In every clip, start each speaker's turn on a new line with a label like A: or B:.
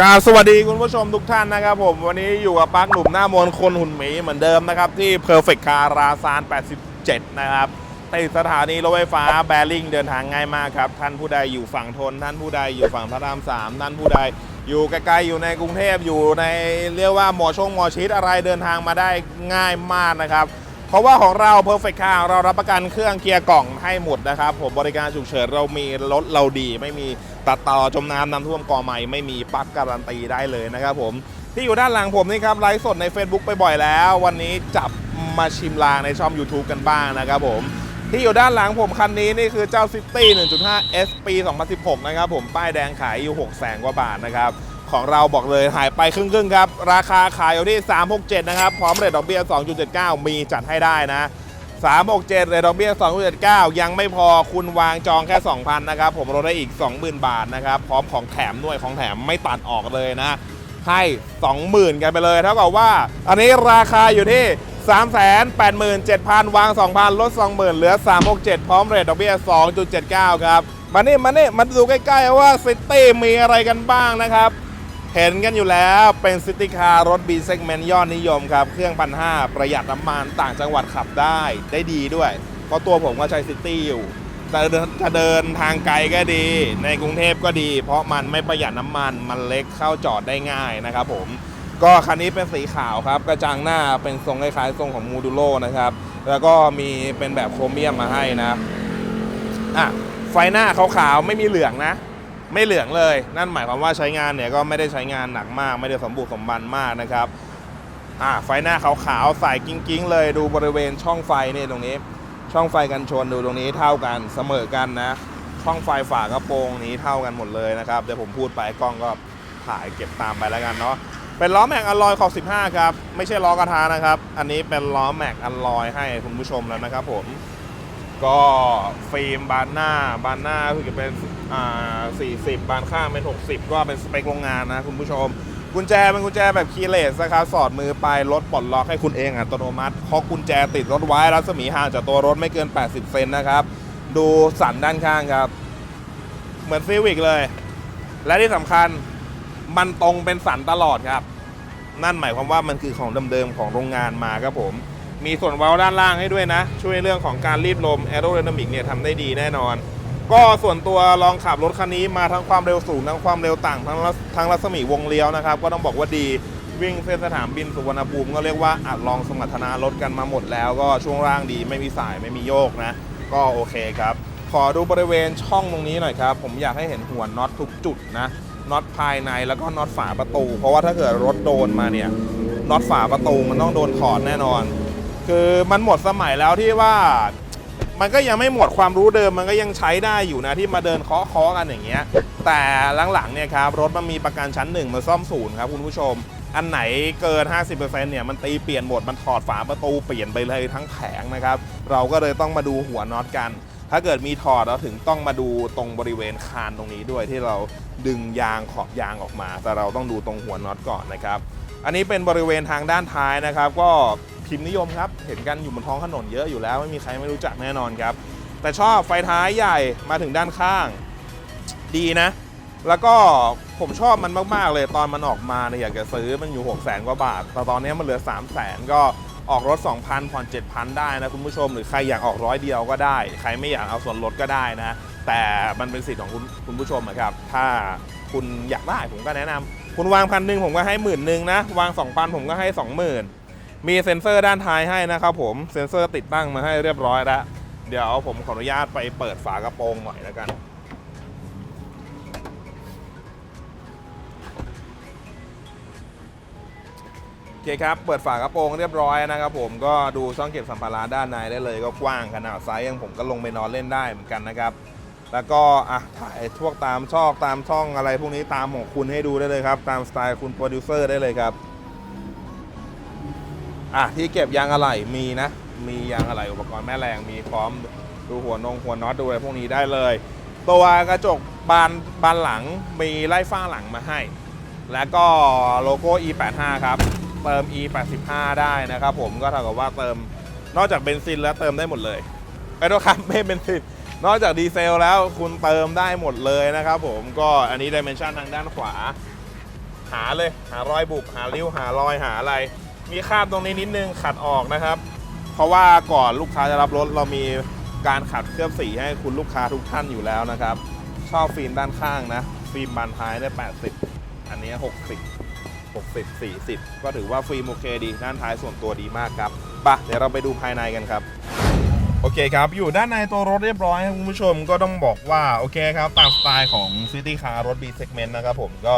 A: กาสวัสดีคุณผู้ชมทุกท่านนะครับผม วันนี้อยู่กับปักหนุ่มหน้ามนคนหุ่นหมีเหมือนเดิมนะครับ ที่ Perfect Car ราซาน 87 นะครับติดสถานีรถไฟฟ้าแบริ่งเดินทางง่ายมากครับ ท่านผู้ใดอยู่ฝั่งทน ท่านผู้ใดอยู่ฝั่งพระรามสามท่านผู้ใดอยู่ไกลๆอยู่ในกรุงเทพอยู่ในเรียกว่าหมอชงหมอชิดอะไรเดินทางมาได้ง่ายมากนะครับ เพราะว่าของเรา Perfect Car เรารับประกันเครื่องเกียร์กล่องให้หมดนะครับ ผมบริการฉุกเฉินเรามีรถเราดี ไม่มีตัดต่อจมน้ำน้ำท่วมกอใหม่ไม่มีปั๊บการันตีได้เลยนะครับผมที่อยู่ด้านหลังผมนี่ครับไลฟ์สดใน Facebook ไปบ่อยแล้ว วันนี้จับมาชิมลางในช่อง YouTube กันบ้างนะครับผมที่อยู่ด้านหลังผมคันนี้นี่คือเจ้า City 1.5 S ปี 2016 นะครับผมป้ายแดงขายอยู่6แสนกว่าบาทนะครับ ของเราบอกเลยหายไปครึ่งๆครับ ราคาขายอยู่ที่ 367 นะครับ พร้อมเรทดอกเบี้ย 2.79 มีจัดให้ได้นะ 367เรทดอกเบี้ย 2.79 ยังไม่พอคุณวางจองแค่ 2,000 นะครับ ผมลดได้อีก 20,000 บาทนะครับ พร้อมของแถมด้วยของแถมไม่ตัดออกเลยนะ ให้ 20,000 กันไปเลย เท่ากับว่า อันนี้ราคาอยู่ที่ 387,000 วาง 2,000 ลด 20,000 เหลือ 367 พร้อมเรทดอกเบี้ย 2.79 ครับมานี่มานี่มาดูใกล้ๆว่าซิตี้มีอะไรกันบ้างนะครับ เห็นกันอยู่แล้วเป็นซิตี้คาร์รถ B segment ยอดนิยมครับ เครื่องพันห้าประหยัดน้ำมันต่างจังหวัดขับได้ได้ดีด้วย เพราะตัวผมก็ใช้ซิตี้อยู่แต่เดินจะเดินทางไกลก็ดี ในกรุงเทพก็ดี เพราะมันไม่ประหยัดน้ำมันมันเล็กเข้าจอดได้ง่ายนะครับผม ก็คันนี้เป็นสีขาวครับ กระจังหน้าเป็นทรงคล้ายๆทรงของมูดูโลนะครับ แล้วก็มีเป็นแบบโครเมียมมาให้นะอะไฟหน้าขาวๆไม่มีเหลืองนะ ไม่เหลืองเลย นั่นหมายความว่าใช้งานเนี่ยก็ไม่ได้ใช้งานหนักมาก ไม่ได้สมบุกสมบันมากนะครับอะไฟหน้าขาวๆใส่กิ้งๆ เลยดูบริเวณช่องไฟนี่ตรงนี้ ช่องไฟกันชนดูตรงนี้เท่ากันเสมอกันนะ ช่องไฟฝากระโปรงนี้เท่ากันหมดเลยนะครับเดี๋ยวผมพูดไปกล้องก็ถ่ายเก็บตามไปแล้วกันเนาะเป็นล้อแม็กอลลอยขอบ 15 ครับ ไม่ใช่ล้อกระทะนะครับ อันนี้เป็นล้อแม็กอลลอยให้คุณผู้ชมแล้วนะครับผม ก็ฟิล์มบานหน้าบานหน้าคือจะเป็น 40 บานข้างเป็น 60 ก็เป็นสเปคโรงงานนะคุณผู้ชม กุญแจเป็นกุญแจแบบคีย์เลสนะครับสอดมือไปรถปลดล็อกให้คุณเองอัตโนมัติเพราะกุญแจติดรถไว้รัศมีห่างจากตัวรถไม่เกิน 80 เซนนะครับ ดูสันด้านข้างครับ เหมือนซีวิกเลย และที่สำคัญมันตรงเป็นสันตลอดครับ นั่นหมายความว่ามันคือของเดิมๆของโรงงานมาครับผมมีส่วนเว้าด้านล่างให้ด้วยนะ ช่วยเรื่องของการรีดลมแอโร d y นามิกเนี่ยทำได้ดีแน่นอน ก็ส่วนตัวลองขับรถคันนี้มาทั้งความเร็วสูงทั้งความเร็วต่างทั้งทั้งรัศมีวงเลี้ยวนะครับ ก็ต้องบอกว่าดีวิ่งเส้นสนามบินสุวรรณภูมิก็เรียกว่าอัดลองสมรรถนะรถกันมาหมดแล้ว ก็ช่วงล่างดีไม่มีสายไม่มีโยกนะ ก็โอเคครับ ขอดูบริเวณช่องตรงนี้หน่อยครับ ผมอยากให้เห็นหัวน็อตทุกจุดนะน็อตภายในแล้วก็น็อตฝาประตู เพราะว่าถ้าเกิดรถโดนมาเนี่ยน็อตฝาประตูมันต้องโดนถอดแน่นอน คือมันหมดสมัยแล้วที่ว่า มันก็ยังไม่หมดความรู้เดิมมันก็ยังใช้ได้อยู่นะที่มาเดินเคาะเคาะกันอย่างเงี้ย แต่หลังๆเนี่ยครับรถมันมีประกันชั้นหนึ่งมาซ่อมศูนย์ครับคุณผู้ชม อันไหนเกิน 50%เนี่ยมันตีเปลี่ยนหมดมันถอดฝาประตูเปลี่ยนไปเลยทั้งแผงนะครับ เราก็เลยต้องมาดูหัวน็อตกัน ถ้าเกิดมีถอดเราถึงต้องมาดูตรงบริเวณคานตรงนี้ด้วยที่เราดึงยางขอบยางออกมา แต่เราต้องดูตรงหัวน็อตก่อนนะครับ อันนี้เป็นบริเวณทางด้านท้ายนะครับ ก็ พิมพ์นิยมครับ เห็นกันอยู่บนท้องถนนเยอะอยู่แล้ว ไม่มีใครไม่รู้จักแน่นอนครับ แต่ชอบไฟท้ายใหญ่มาถึงด้านข้าง ดีนะ แล้วก็ผมชอบมันมาก ๆ เลยตอนมันออกมาเนี่ยอยากจะซื้อมันอยู่ 6 0 0 0 0 กว่าบาท แต่ตอนนี้มันเหลือ 3 0 0 0 0 0 ก็ออกรถ 2,000 ผ่อน 7,000 ได้นะคุณผู้ชม หรือใครอยากออกร้อยเดียวก็ได้ ใครไม่อยากเอาส่วนลดก็ได้นะ แต่มันเป็นสิทธิ์ของคุณคุณผู้ชมนะครับ ถ้าคุณอยากได้ผมก็แนะนำคุณวางพันหนึ่งผมก็ให้หมื่นหนึ่งนะ วาง 2,000 ผมก็ให้ 20,000 มีเซ็นเซอร์ด้านท้ายให้นะครับผม เซ็นเซอร์ติดตั้งมาให้เรียบร้อยแล้ว เดี๋ยวผมขออนุญาตไปเปิดฝากระโปรงหน่อยแล้วกัน โอเคครับ เปิดฝากระโปรงเรียบร้อยนะครับผม ก็ดูช่องเก็บสัมภาระด้านในได้เลยก็กว้างขนาดไซส์ยังผมก็ลงไปนอนเล่นได้เหมือนกันนะครับ แล้วก็อะถ่ายพวกตามชอบตามช่องอะไรพวกนี้ตามของคุณให้ดูได้เลยครับ ตามสไตล์คุณโปรดิวเซอร์ได้เลยครับ อะที่เก็บยางอะไหล่มีนะ มียางอะไหล่อุปกรณ์แม่แรงมีพร้อมดูหัวนงหัวน็อตดูอะไรพวกนี้ได้เลย ตัวกระจกบานบานหลังมีไล่ฟ้าหลังมาให้ แล้วก็โลโก้ E85 ครับเติม E85 ได้นะครับผมก็เท่ากับว่าเติมนอกจากเบนซินแล้วเติมได้หมดเลยไปด้วครับไม่เบนซินนอกจากดีเซลแล้วคุณเติมได้หมดเลยนะครับผมก็อันนี้ดิเมนชันทางด้านขวา หาเลยหารอยบุบหาริ้วหารอยหาอะไร มีคราบตรงนี้นิดนึงขัดออกนะครับ เพราะว่าก่อนลูกค้าจะรับรถเรามีการขัดเคลือบสีให้คุณลูกค้าทุกท่านอยู่แล้วนะครับ ชอบฟิล์มด้านข้างนะ ฟิล์มบานท้ายได้80 อันนี้ 60 60 40 ก็ถือว่าฟิล์มโอเคดีด้านท้ายส่วนตัวดีมากครับปะเดี๋ยวเราไปดูภายในกันครับโอเคครับ อยู่ด้านในตัวรถเรียบร้อยคุณผู้ชมก็ต้องบอกว่า โอเคครับ ตามสไตล์ของ City Car รถ B Segment นะครับผมก็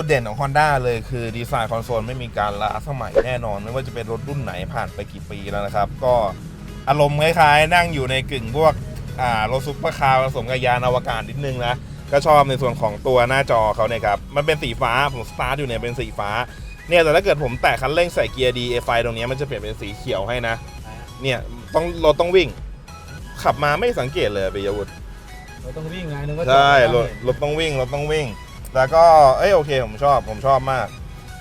A: จุดเด่นของ Honda เลยคือดีไซน์คอนโซลไม่มีการล้าสมัยแน่นอน ไม่ว่าจะเป็นรถรุ่นไหนผ่านไปกี่ปีแล้วนะครับ ก็อารมณ์คล้ายๆ นั่งอยู่ในกึ่งพวกอ่ารถซุปเปอร์คาร์ผสมกับยานอวกาศนิดนึงนะ ก็ชอบในส่วนของตัวหน้าจอเขาเนี่ยครับ มันเป็นสีฟ้า ผมสตาร์ทอยู่เนี่ยเป็นสีฟ้า เนี่ยแต่ถ้าเกิดผมแตะคันเร่งใส่เกียร์ดีไฟตรงเนี้ยมันจะเปลี่ยนเป็นสีเขียวให้นะ เนี่ยต้องรถต้องวิ่ง ขับมาไม่สังเกตเลยปิยวุฒิ
B: เราต้องวิ่งไงนึกว่า
A: ใช่
B: จอด
A: ร
B: ได้
A: ถรถต้องวิ่งรถต้องวิ่ง แล้วก็เอ้ยโอเคผมชอบผมชอบมาก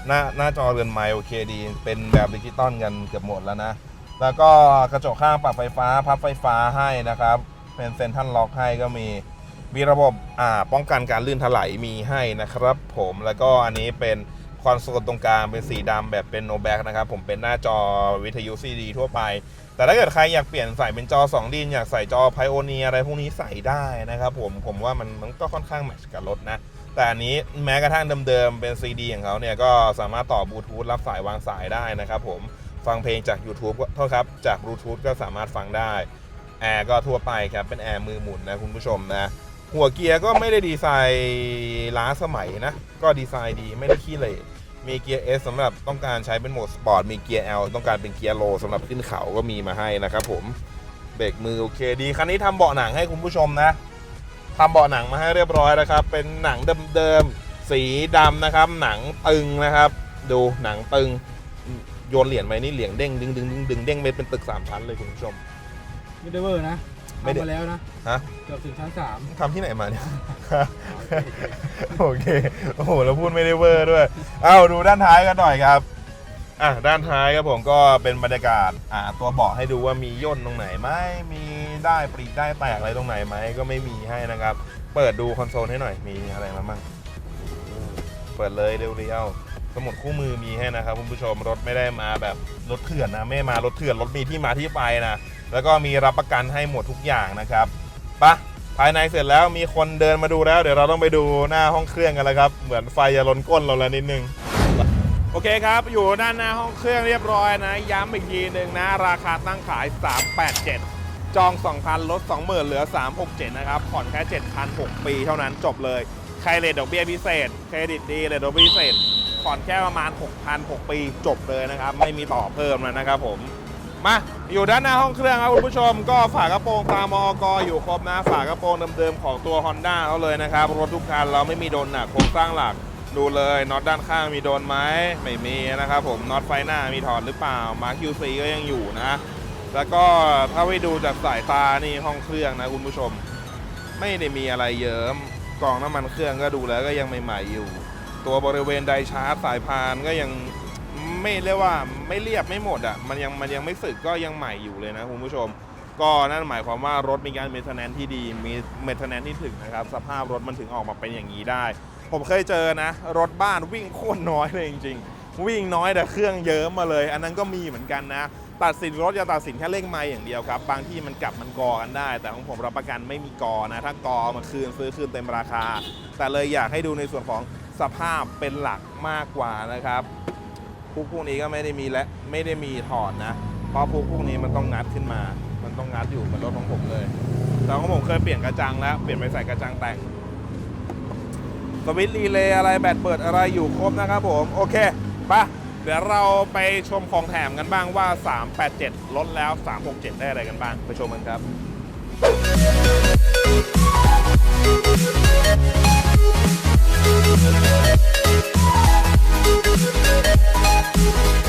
A: หน้าหน้าจอเรือนไม้โอเคดี เป็นแบบดิจิตอลกันเกือบหมดแล้วนะ แล้วก็กระจกข้างปรับไฟฟ้าพับไฟฟ้าให้นะครับ เป็นเซนทรัลล็อกให้ก็มีมีระบบอ่าป้องกันการลื่นถลายมีให้นะครับ ผมแล้วก็อันนี้เป็นคอนโซลตรงกลางเป็นสีดำแบบเป็นโนแบ็กนะครับ ผมเป็นหน้าจอวิทยุซีดีทั่วไป แต่ถ้าเกิดใครอยากเปลี่ยนใส่เป็นจอ2ดินอยากใส่จอไพโอเนียอะไรพวกนี้ใส่ได้นะครับผมผมว่ามันมันก็ค่อนข้างแมทช์กับรถนะ แต่อันนี้แม้กระทั่งเดิมๆเป็น CD ของเขาเนี่ยก็สามารถต่อบลูทูธรับสายวางสายได้นะครับผมฟังเพลงจาก YouTube ก็โทษครับจากบลูทูธก็สามารถฟังได้แอร์ก็ทั่วไปครับเป็นแอร์มือหมุนนะคุณผู้ชมนะหัวเกียร์ก็ไม่ได้ดีไซน์ล้าสมัยนะ ก็ดีไซน์ดีไม่ได้ขี้เหร่มีเกียร์ S สำหรับต้องการใช้เป็นโหมดสปอร์ตมีเกียร์ L ต้องการเป็นเกียร์โลสำหรับขึ้นเขาก็มีมาให้นะครับผมเบรกมือโอเคดีคันนี้ทำเบาะหนังให้คุณผู้ชมนะ ทำเบาะหนังมาให้เรียบร้อยนะครับ เป็นหนังเดิมๆ สีดำนะครับ หนังตึงนะครับ ดูหนังตึง โยนเหรียญไปนี่เหรียญเด้งดึงดึงดึงดึงเด้งไปเป็นตึกสามชั้นเลยคุณผู้ชม
B: ไม่ได้เวอร์นะ
A: ไม่ได้
B: ทำมาแล้วนะ
A: ฮะ
B: เกือบถึงชั้นสาม
A: ทำที่ไหนมาเนี่ย โอเค โอ้โหแล้วพูดไม่ได้เวอร์ด้วย เอ้าดูด้านท้ายกันหน่อยครับ อะด้านท้ายครับผมก็เป็นบรรยากาศอ่าตัวเบาะให้ดูว่ามีย่นตรงไหนไหมมีได้ปรีได้แตกอะไรตรงไหนไหมก็ไม่มีให้นะครับ เปิดดูคอนโซลให้หน่อยมีอะไรมาบ้างเปิดเลยเร็วๆสมุดคู่มือมีให้นะครับคุณผู้ชมรถไม่ได้มาแบบรถเถื่อนนะไม่มารถเถื่อนรถมีที่มาที่ไปนะแล้วก็มีรับประกันให้หมดทุกอย่างนะครับปะภายในเสร็จแล้วมีคนเดินมาดูแล้ว เดี๋ยวเราต้องไปดูหน้าห้องเครื่องกันแล้วครับ เหมือนไฟจะลนก้นเราแล้วนิดนึง โอเคครับ อยู่ด้านหน้าห้องเครื่องเรียบร้อยนะ ย้ำอีกทีหนึ่งนะ ราคาตั้งขาย 387 จอง 2,000 ลด 20,000 เหลือ 367 นะครับ ผ่อนแค่7,006 ปีเท่านั้นจบเลย ใครเลทดอกเบี้ยพิเศษ เครดิตดีเลทดอกเบี้ยพิเศษ ผ่อนแค่ประมาณ 6,000 6ปีจบเลยนะครับ ไม่มีต่อเพิ่มแล้วนะครับผมมาอยู่ด้านหน้าห้องเครื่องครับคุณผู้ชม ก็ฝากระโปรงตามมอกอยู่ครบนะฝากระโปรงเดิมๆของตัว Honda เขาเลยนะครับ รถทุกคันเราไม่มีโดนหนักโครงสร้างหลัก ดูเลยน็อตด้านข้างมีโดนไหมไม่มีนะครับผมน็อตไฟหน้ามีถอดหรือเปล่ามาร์ค QC ก็ยังอยู่นะ แล้วก็ถ้าไปดูจากสายตานี่ห้องเครื่องนะคุณผู้ชม ไม่ได้มีอะไรเยิ้มกล่องน้ำมันเครื่องก็ดูแล้วก็ยังใหม่ๆอยู่ ตัวบริเวณไดชาร์จสายพานก็ยังไม่เรียกว่าไม่เรียบไม่หมดอะมันยังมันยังไม่สึกก็ยังใหม่อยู่เลยนะคุณผู้ชม ก็นั่นหมายความว่ารถมีการเมทนแนนที่ดีมีเมทนแนนที่ถึงนะครับสภาพรถมันถึงออกมาเป็นอย่างนี้ได้ ผมเคยเจอนะ รถบ้านวิ่งโคตรน้อยเลยจริง ๆ วิ่งน้อยแต่เครื่องเยิ้มมาเลย อันนั้นก็มีเหมือนกันนะ ตัดสินรถอย่าตัดสินแค่เร่งไม้อย่างเดียวครับ บางที่มันกลับมันกอกันได้ แต่ของผมรับประกันไม่มีกอนะ ถ้ากอมาคืนซื้อคืนเต็มราคา แต่เลยอยากให้ดูในส่วนของสภาพเป็นหลักมากกว่านะครับพวกพวกนี้ก็ไม่ได้มีและไม่ได้มีถอดนะเพราะพวกพวกนี้มันต้องงัดขึ้นมา มันต้องงัดอยู่เหมือนรถของผมเลยแต่ของผมเคยเปลี่ยนกระจังแล้วเปลี่ยนไปใส่กระจังแต่ง วิตช์รีเลย์อะไรแบตเปิดอะไรอยู่ครบนะครับผม โอเคปะเดี๋ยวเราไปชมของแถมกันบ้างว่า 387 ลดแล้ว 367 ได้อะไรกันบ้าง ไปชมกันครับ
C: Thank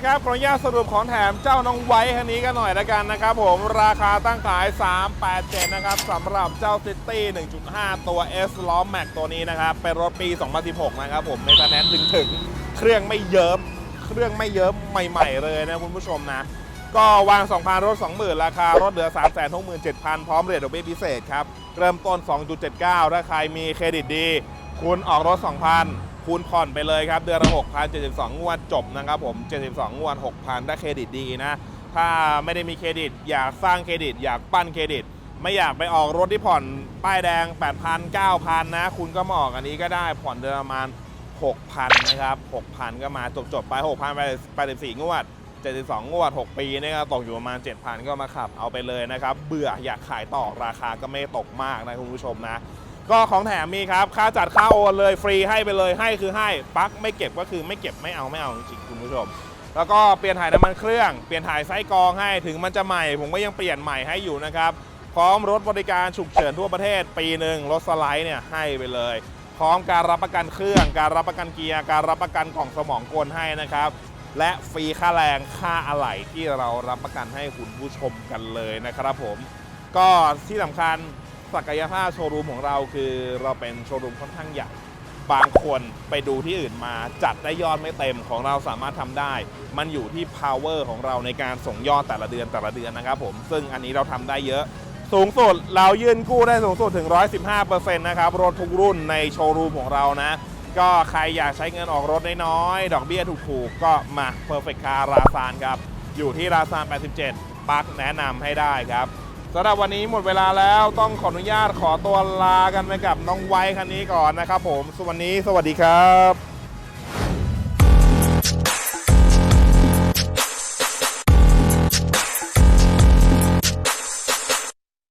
A: ขออนุญาตสรุปของแถมเจ้าน้องไว้คันนี้กันหน่อยละกันนะครับผมราคาตั้งขาย 387 นะครับสำหรับเจ้า City 1.5 ตัว S ล้อมแม็กตัวนี้นะครับ เป็นรถปี 2016 นะครับผมเมตาแนนถึงถึง เครื่องไม่เยิ้มเครื่องไม่เยิ้มใหม่ ๆ เลยนะคุณผู้ชมนะ ก็วาง 2,000 รถ 20,000 ราคารถเหลือ 367,000 พร้อมเรทดอกเบี้ยพิเศษครับ เริ่มต้น 2.79 ถ้าใครมีเครดิตดี คุณออกรถ 2,000 คุณผ่อนไปเลยครับ เดือนละ6,000 72 งวดจบนะครับผม 72 งวด 6,000 ถ้าเครดิตดีนะ ถ้าไม่ได้มีเครดิต อยากสร้างเครดิต อยากปั้นเครดิต ไม่อยากไปออกรถที่ผ่อนป้ายแดง 8,000 9,000 นะ คุณก็มาออกอันนี้ก็ได้ผ่อนเดือนประมาณ 6,000 นะครับ 6,000 ก็มาจบๆไป 6,000 ไปไป14งวด72 งวด 6 ปีเนี่ยก็ตกอยู่ประมาณ 7,000 ก็มาขับเอาไปเลยนะครับ เบื่ออยากขายต่อราคาก็ไม่ตกมากนะคุณผู้ชมนะ ก็ของแถมมีครับ ค่าจัดค่าโอนเลยฟรีให้ไปเลยให้คือให้ปลั๊กไม่เก็บก็คือไม่เก็บไม่เอาไม่เอาจริงๆคุณผู้ชม แล้วก็เปลี่ยนถ่ายน้ำมันเครื่องเปลี่ยนถ่ายไส้กรองให้ถึงมันจะใหม่ ผมก็ยังเปลี่ยนใหม่ให้อยู่นะครับพร้อมรถบริการฉุกเฉินทั่วประเทศ ปีหนึ่งรถสไลด์เนี่ยให้ไปเลย พร้อมการรับประกันเครื่อง การรับประกันเกียร์การรับประกันกล่องสมองกลให้นะครับ และฟรีค่าแรงค่าอะไหล่ที่เรารับประกันให้คุณผู้ชมกันเลยนะครับผม ก็ที่สำคัญ ศักยภาพโชว์รูมของเราคือเราเป็นโชว์รูมค่อนข้างใหญ่บางคนไปดูที่อื่นมาจัดได้ยอดไม่เต็มของเราสามารถทำได้ มันอยู่ที่ power ของเราในการส่งยอดแต่ละเดือนแต่ละเดือนนะครับผมซึ่งอันนี้เราทำได้เยอะ สูงสุดเรายื่นกู้ได้สูงสุดถึง 115%นะครับรถทุกรุ่นในโชว์รูมของเรานะ ก็ใครอยากใช้เงินออกรถน้อยๆดอกเบี้ยถูกๆ ก็มา Perfect Car ราซานครับ อยู่ที่ราซาน 87 ปักแนะนำให้ได้ครับ สำหรับวันนี้หมดเวลาแล้วต้องขออนุญาตขอตัวลากันไปกับน้องไว้คันนี้ก่อนนะครับผมสวันนี้สวัสดีครับ